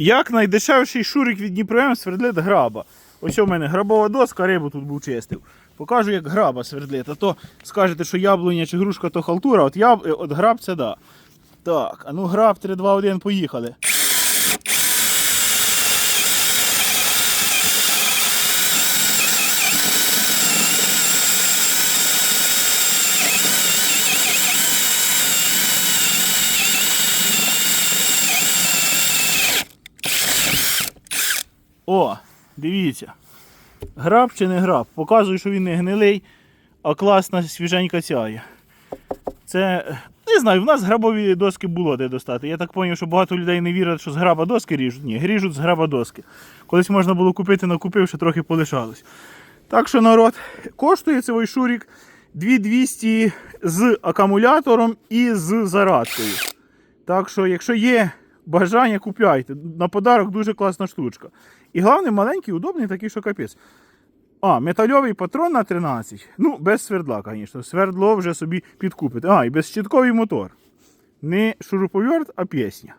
Як найдешевший шурик від Дніпром свердлить граба. Ось у мене грабова доска, рибу тут був чистив. Покажу, як граба свердлить. А то скажете, що яблуня чи грушка то халтура, от, яб... е, от граб це да. Так, а ну граб 3, 2, 1, поїхали. О, дивіться. Граб чи не граб? Показую, що він не гнилий, а класна свіженька цяє. Це. Не знаю, в нас грабові доски було де достати. Я так зрозумів, що багато людей не вірять, що з граба доски ріжуть. Ні, ріжуть з граба доски. Колись можна було купити, накупив, ще трохи полишалось. Так що народ, коштує цей шурік 2200 з акумулятором і з зарадкою. Так що, якщо є бажання, купляйте. На подарок дуже класна штучка. І головне, маленький, удобний, такий, що капець. А, метальовий патрон на 13. Ну, без свердла, звісно. Свердло вже собі підкупите. А, і безщитковий мотор. Не шуруповерт, а пісня.